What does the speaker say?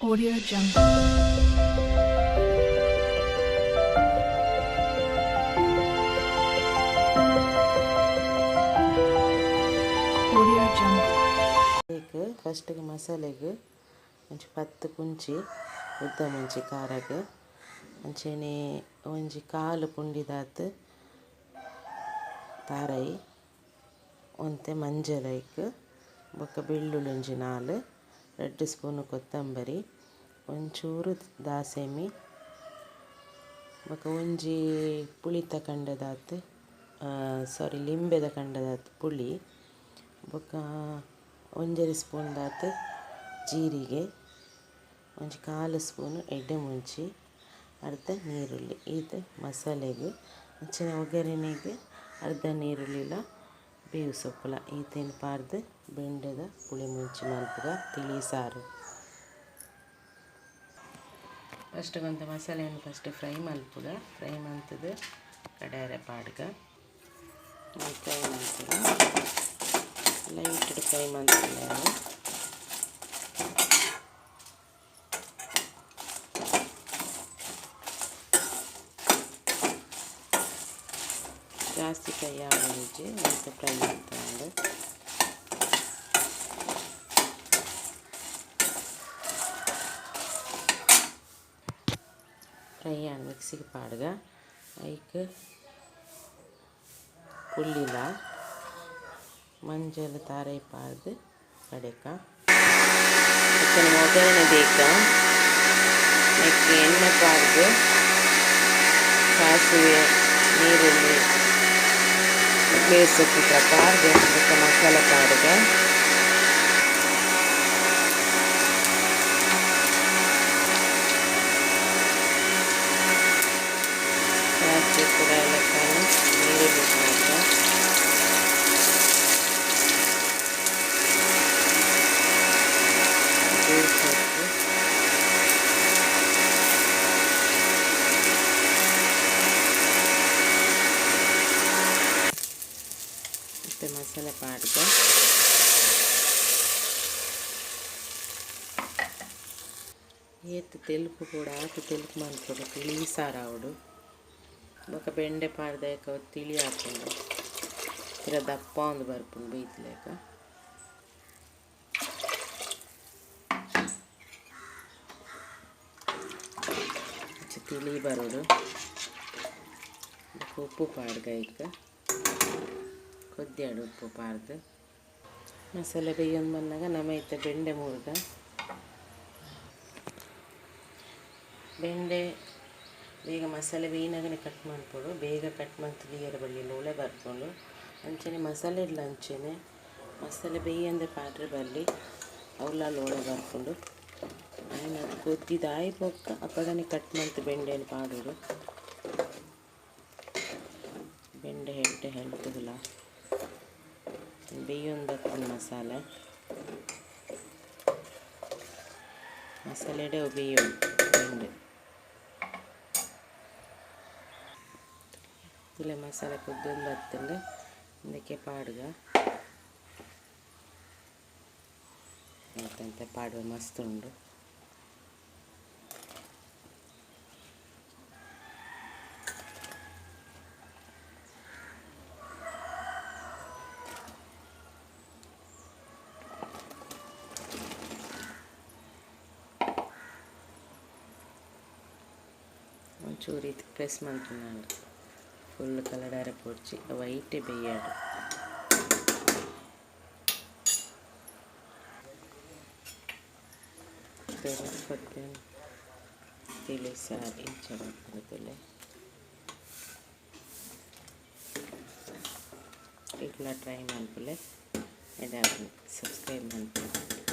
Audio Jungle. Audio Jungle. ಅದಕ್ಕೆ ಫಸ್ಟಿಗೆ ಮಸಾಲೆಗೆ ಒಂಚಿ ಪತ್ತು ಕುಂಚಿ ಉದ್ದ ಮುಂಚಿ ಖಾರಗೆ ಅಂಚೆನೆ ಒಂಜಿ ಕಾಲು ಪುಂಡಿದಾತ್ ತಾರೈ ಒಂತೆ ಮಂಜಲೈಕ್ ಬೊಕ್ಕ ಬೆಳ್ಳುಳ್ಳಿ ಒಂಜಿ ನಾಲ್ ರೆಡ್ ಸ್ಪೂನು ಕೊತ್ತಂಬರಿ, ಒಂಚೂರು ದಾಸೆಮಿ, ಬೊಕ ಒಂಜಿ ಪುಳಿತ ಕಂಡದಾತ್ ಸಾರಿ ಲಿಂಬೆದ ಕಂಡದಾತ್ ಪುಳಿ, ಬೊಕ ಒಂಜರಿ ಸ್ಪೂನ್ ದಾತ್ ಜೀರಿಗೆ, ಒಂಜಿ ಕಾಲು ಸ್ಪೂನು ಎಡ್ಡೆ ಮುಂಚಿ, ಅರ್ಧ ನೀರುಳ್ಳಿ ಇದು ಮಸಾಲೆಗೆ ಮುಂಚಿನ ಒಗ್ಗರಣೆಗೆ ಅರ್ಧ ನೀರುಳ್ಳಿಲ ಬೇವು ಸೊಪ್ಪುಲ ಈತೇನು ಪಾರ್ದು ಬೆಂಡೆದ ಪುಳಿ ಮುಂಚಿ ಮಲ್ಪುಗ ತಿಳಿ ಸಾರು ಫಸ್ಟ್ ಕೊಂತ ಮಸಾಲೆಯನ್ನು ಫಸ್ಟ್ ಫ್ರೈ ಮಲ್ಪುಗ ಫ್ರೈ ಮಂತದ ಕಡಾರೆ ಪಾಡ್ಗ ಫ್ರೈ ಮಂತದ ಲೈಟ್ ಫ್ರೈ ಮಂತಲ್ಲ ಜಾಸ್ತಿ ಫ್ರೈ ಆಗೋದು ಅಂತ ಫ್ರೈ ಮಾಡ್ತಾರೆ ಫ್ರೈ ಆನ್ ಮಿಕ್ಸಿಗೆ ಪಾಡ್ಗ ಐಕ್ ಉಳ್ಳಿಲ ಮಂಜಲ್ ತಾರೈ ಪಾಡ್ದು ಕಡೆಕ ಚಿಕನ್ ಒಗ್ಗರಣೆ ಬೇಕಾ ನೆಕ್ಕೆ ಎಣ್ಣೆ ಪಾಡ್ದು ಸಾಸಿವೆ ನೀರುಳ್ಳಿ லேஸ் போட்டுற பாருங்கள் அந்த மசாலா பாருங்கள் ಮಸಾಲೆ ಪಾಡ್ಗೆ ಏತು ತೆಲುಪು ಕೂಡ ಆತು ತೆಲುಪು ಮಾಡ್ಕೊಂಡು ತಿಳಿ ಸಾರು ಅವಡು ಬೊಕ ಬೆಂಡೆ ಪಾಡ್ದಾಕ ತಿಳಿ ಹಾಕೊಂಡು ಇರ ದಪ್ಪ ಒಂದು ಬರ್ಪುಂಡು ಬೈತ್ಲೇಕ ಹೆಚ್ಚು ತಿಳಿ ಬರೋಡು ಬೊಕ ಉಪ್ಪು ಪಾಡ್ಗ ಈಗ ಕೊದ್ದಿಯಾಡು ಉಪ್ಪು ಪಾರ್ದು. ಮಸಾಲೆ ಬೇಯೊಂದು ಬಂದಾಗ ನಮೈತೆ ಬೆಂಡೆ ಮುರಿದ. ಬೆಂಡೆ ಬೇಗ ಮಸಾಲೆ ಬೇಯಿನಾಗನೇ ಕಟ್ ಮಾಡ್ಬೋದು ಬೇಗ ಕಟ್ ಮಾಡ್ತು ನೀರ ಬಳ್ಳಿ ಲೋಳೆ ಬರ್ಕೊಂಡು. ಅಂಚೆನೆ ಮಸಾಲೆ ಇಲ್ಲ ಅಂಚೆನೆ. ಮಸಾಲೆ ಬೇಯಂದೆ ಪಾತ್ರೆ ಬರಲಿ. ಅವಲ್ಲ ಲೋಳೆ ಬರ್ಕೊಂಡು. ಆಯ್ನ ಅದು ಕೊದ್ದಿದಾಯಿ ಪಕ್ಕ ಅಪ್ಪಡನೆ ಕಟ್ ಮಾಡ್ತು ಬೆಂಡೆನ ಪಾಡೋರು ಬೆಂಡೆ ಹೆಡ್ಡೆ ಹೆಲ್ತುಗುಲ ಬೇಯೊಂದು ಬರ್ತದೆ ಮಸಾಲೆ. ಮಸಾಲೆಡೆ ಬೇಯೋ ಬೆಂಡೆ. ಇಲ್ಲ ಮಸಾಲೆ ಕುದ್ದೊಂದು ಬರ್ತಂಗೆ ಇದಕ್ಕೆ ಪಾಡ್ಗ. ಎಂತೆಂತ ಪಾಡುವ ಮಸ್ತ್ ಉಂಡು ಒಂಚೂರು ಇದು ಪ್ರೆಸ್ ಮಾಡ್ತೀನಿ ಫುಲ್ ಕಲಡಾರ ಪೊಡ್ಚಿ ವೈಟೇ ಬೇಯಾಡು ಕೊತ್ತೇನೆ ತಿಳಿ ಸಾರು ಇಂಚ ಬರ್ತದೆ ಇಟ್ಲ ಟ್ರೈ ಮಾಡ್ಕೊಳ್ಳೆ ಇದಾಗಿ ಸಬ್ಸ್ಕ್ರೈಬ್ ಮಾಡ್ಕೊಳ್ಳಿ